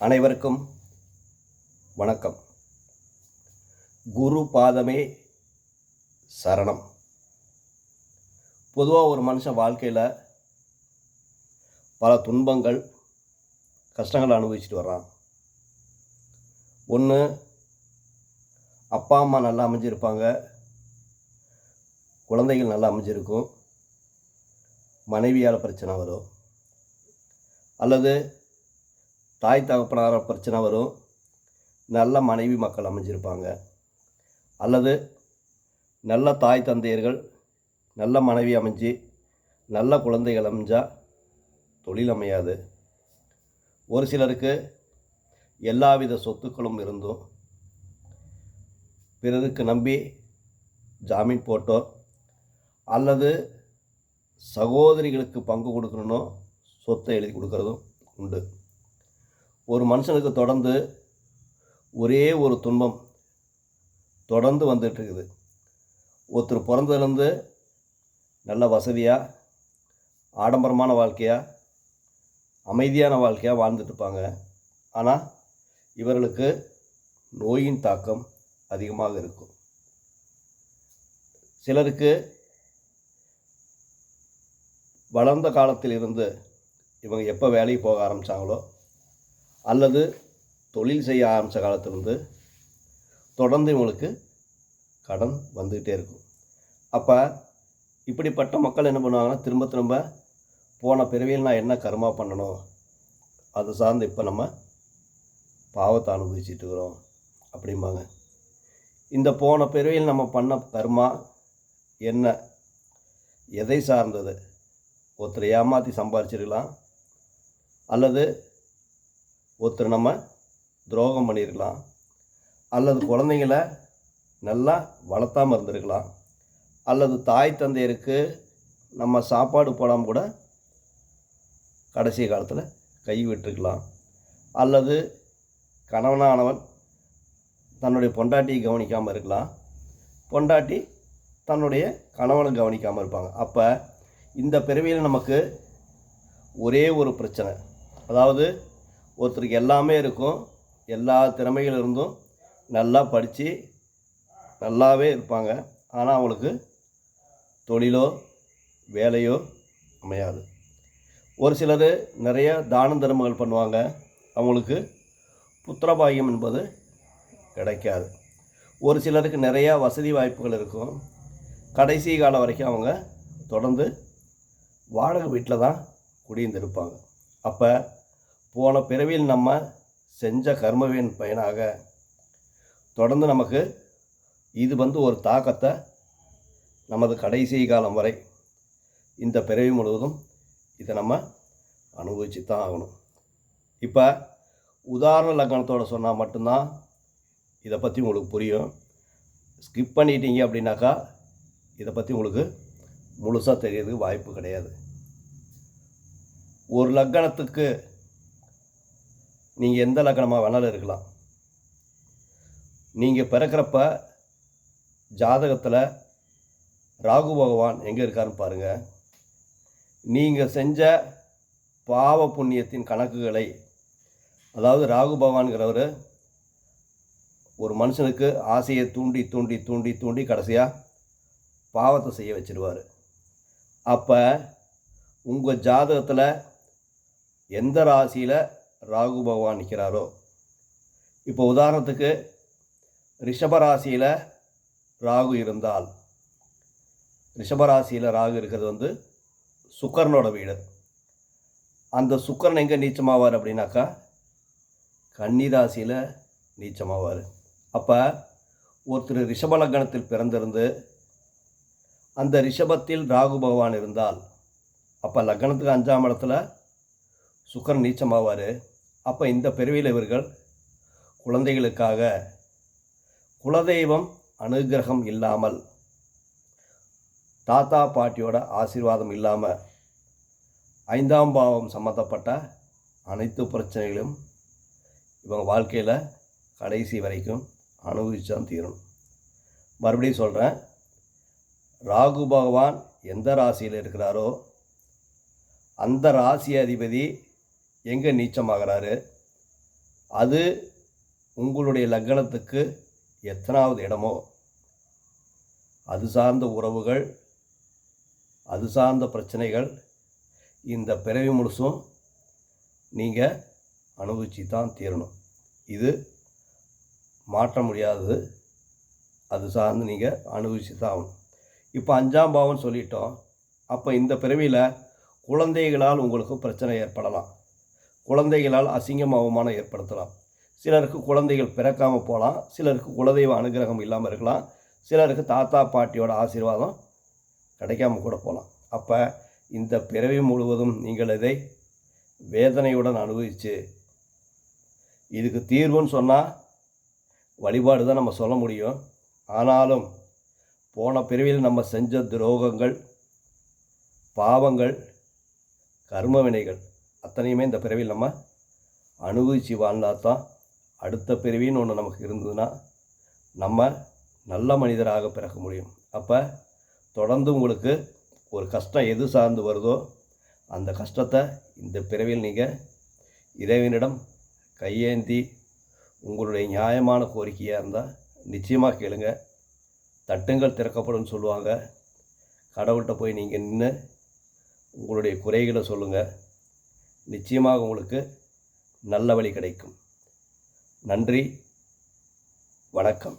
அனைவருக்கும் வணக்கம். குரு பாதமே சரணம். பொதுவாக ஒரு மனுஷன் வாழ்க்கையில் பல துன்பங்கள் கஷ்டங்களை அனுபவிச்சுட்டு வர்றான். ஒன்று அப்பா அம்மா நல்லா அமைஞ்சிருப்பாங்க. குழந்தைகள் நல்லா அமைஞ்சிருக்கும். மனைவியால் பிரச்சனை வரும். அல்லது தாய் தகப்பனார பிரச்சனை வரும். நல்ல மனைவி மக்கள் அமைஞ்சிருப்பாங்க. அல்லது நல்ல தாய் தந்தையர்கள் நல்ல மனைவி அமைஞ்சு நல்ல குழந்தைகள் அமைஞ்சால் தொழில் அமையாது. ஒரு சிலருக்கு எல்லாவித சொத்துக்களும் இருந்தும் பிறருக்கு நம்பி ஜாமீன் போட்டோ அல்லது சகோதரிகளுக்கு பங்கு கொடுக்கணும் சொத்தை எழுதி கொடுக்கறதும் உண்டு. ஒரு மனுஷனுக்கு தொடர்ந்து ஒரே ஒரு துன்பம் தொடர்ந்து வந்துட்டுருக்குது. ஒருத்தர் பிறந்ததுலேருந்து நல்ல வசதியாக ஆடம்பரமான வாழ்க்கையாக அமைதியான வாழ்க்கையாக வாழ்ந்துட்டுருப்பாங்க. ஆனால் இவர்களுக்கு நோயின் தாக்கம் அதிகமாக இருக்கும். சிலருக்கு வளர்ந்த காலத்தில் இருந்து இவங்க எப்போ வேலைக்கு போக ஆரம்பித்தாங்களோ அல்லது தொழில் செய்ய ஆரம்பித்த காலத்திலிருந்து தொடர்ந்து இவங்களுக்கு கடன் வந்துக்கிட்டே இருக்கும். அப்போ இப்படிப்பட்ட மக்கள் என்ன பண்ணுவாங்கன்னா திரும்ப திரும்ப போன பிறவியில் நான் என்ன கர்மா பண்ணணும் அது சார்ந்து இப்போ நம்ம பாவத்தை அனுபவிச்சுட்டு இருக்கிறோம் அப்படிம்பாங்க. இந்த போன பிறவியில் நம்ம பண்ண கர்மா என்ன எதை சார்ந்தது? ஒருத்தரை ஏமாற்றி சம்பாரிச்சிருக்கலாம் அல்லது ஒருத்தர் நம்ம துரோகம் பண்ணியிருக்கலாம். அல்லது குழந்தைங்கள நல்லா வளர்த்தாமல் இருந்திருக்கலாம். அல்லது தாய் தந்தையருக்கு நம்ம சாப்பாடு போடாமல் கூட கடைசி காலத்தில் கை விட்டுருக்கலாம். அல்லது கணவனானவன் தன்னுடைய பொண்டாட்டியை கவனிக்காமல் இருக்கலாம். பொண்டாட்டி தன்னுடைய கணவனை கவனிக்காமல் இருப்பாங்க. அப்போ இந்த பிறவியில் நமக்கு ஒரே ஒரு பிரச்சனை. அதாவது ஒருத்தருக்கு எல்லாமே இருக்கும். எல்லா திறமைகள் இருந்தும் நல்லா படித்து நல்லாவே இருப்பாங்க. ஆனால் அவங்களுக்கு தொழிலோ வேலையோ அமையாது. ஒரு சிலர் நிறைய தான தர்மங்கள் பண்ணுவாங்க. அவங்களுக்கு புத்திரபாகியம் என்பது கிடைக்காது. ஒரு சிலருக்கு நிறையா வசதி வாய்ப்புகள் இருக்கும். கடைசி காலம் வரைக்கும் அவங்க தொடர்ந்து வாடகை வீட்டில் தான் குடியிருந்திருப்பாங்க. அப்போ போன பிறவியில் நம்ம செஞ்ச கர்மவின் பயனாக தொடர்ந்து நமக்கு இது வந்து ஒரு தாக்கத்தை நமது கடைசி காலம் வரை இந்த பிறவி முழுவதும் இதை நம்ம அனுபவிச்சு தான் ஆகணும். இப்போ உதாரண லக்கணத்தோடு சொன்னால் மட்டும்தான் இதை பற்றி உங்களுக்கு புரியும். ஸ்கிப் பண்ணிட்டீங்க அப்படின்னாக்கா இதை பற்றி உங்களுக்கு முழுசாக தெரியறதுக்கு வாய்ப்பு கிடையாது. ஒரு லக்கணத்துக்கு நீங்கள் எந்த லக்கணமாக வேணாலும் இருக்கலாம். நீங்கள் பிறக்கிறப்ப ஜாதகத்தில் ராகு பகவான் எங்கே இருக்காருன்னு பாருங்கள் நீங்கள் செஞ்ச பாவ புண்ணியத்தின் கணக்குகளை அதாவது ராகு பகவான்கிறவர் ஒரு மனுஷனுக்கு ஆசையை தூண்டி தூண்டி தூண்டி தூண்டி கடைசியாக பாவத்தை செய்ய வச்சிருவார். அப்போ உங்கள் ஜாதகத்தில் எந்த ராசியில் ராகு பகவான் நிற்கிறாரோ இப்போ உதாரணத்துக்கு ரிஷபராசியில் ராகு இருந்தால் ரிஷபராசியில் ராகு இருக்கிறது வந்து சுக்கரனோட வீடு. அந்த சுக்கரன் எங்கே நீச்சமாவார் அப்படின்னாக்கா கன்னிராசியில் நீச்சமாவார். அப்போ ஒருத்தர் ரிஷப லக்னத்தில் பிறந்திருந்து அந்த ரிஷபத்தில் ராகு பகவான் இருந்தால் அப்போ லக்னத்துக்கு அஞ்சாம் இடத்துல சுக்கரன் நீச்சமாவார். அப்போ இந்த பிறவியில் இவர்கள் குழந்தைகளுக்காக குலதெய்வம் அனுகிரகம் இல்லாமல் தாத்தா பாட்டியோட ஆசீர்வாதம் இல்லாமல் ஐந்தாம் பாவம் சம்மந்தப்பட்ட அனைத்து பிரச்சனைகளும் இவங்க வாழ்க்கையில் கடைசி வரைக்கும் அனுபவித்தான் தீரும் மறுபடியும் சொல்கிறேன் ராகு பகவான் எந்த ராசியில் இருக்கிறாரோ அந்த ராசி அதிபதி எங்கே நீச்சமாகிறாரு? அது உங்களுடைய லக்னத்துக்கு எத்தனாவது இடமோ? அது சார்ந்த உறவுகள் அது சார்ந்த பிரச்சனைகள் இந்த பிறவி முழுசும் நீங்கள் அனுபவிச்சு தான் தீரணும். இது மாற்ற முடியாதது அது சார்ந்து நீங்கள் அனுபவிச்சு தான் ஆகணும். இப்போ அஞ்சாம் பாவம்னு சொல்லிட்டோம். அப்போ இந்த பிறவியில் குழந்தைகளால் உங்களுக்கு பிரச்சனை ஏற்படலாம். குழந்தைகளால் அசிங்கம் அவமானம் ஏற்படுத்தலாம். சிலருக்கு குழந்தைகள் பிறக்காமல் போகலாம். சிலருக்கு குலதெய்வ அனுகிரகம் இல்லாமல் இருக்கலாம். சிலருக்கு தாத்தா பாட்டியோட ஆசீர்வாதம் கிடைக்காம கூட போகலாம். அப்போ இந்த பிறவி முழுவதும் நீங்கள் இதை வேதனையுடன் அனுபவித்து இதுக்கு தீர்வுன்னு சொன்னால் வழிபாடு தான் நம்ம சொல்ல முடியும். ஆனாலும் போன பிறவியில் நம்ம செஞ்ச துரோகங்கள் பாவங்கள் கர்மவினைகள் அத்தனையுமே இந்த பிறவியில் நம்ம அனுபவித்து வாழ்ந்தால் தான் அடுத்த பிறவின்னு ஒன்று நமக்கு இருந்ததுன்னா நம்ம நல்ல மனிதராக பிறக்க முடியும். அப்போ தொடர்ந்து உங்களுக்கு ஒரு கஷ்டம் எது சார்ந்து வருதோ அந்த கஷ்டத்தை இந்த பிறவியில் நீங்கள் இறைவனிடம் கையேந்தி உங்களுடைய நியாயமான கோரிக்கையாக இருந்தால் நிச்சயமாக கேளுங்க. தட்டுங்கள் திறக்கப்படும் சொல்லுவாங்க. கடவுள்கிட்ட போய் நீங்கள் நின்று உங்களுடைய குறைகளை சொல்லுங்கள் நிச்சயமாக உங்களுக்கு நல்ல வழி கிடைக்கும். நன்றி. வணக்கம்.